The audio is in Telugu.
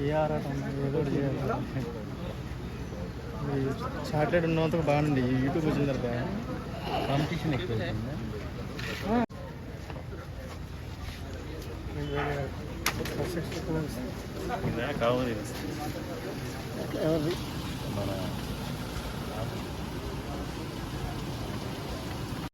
ఏ ఆరాటం ఏదో చేయాలి? సాటర్డే ఉన్నంత బాగుంది యూట్యూబ్ వచ్చిన తర్వాత కాంపిటీషన్ ఎక్కువ అవుతుందా కావాలి మన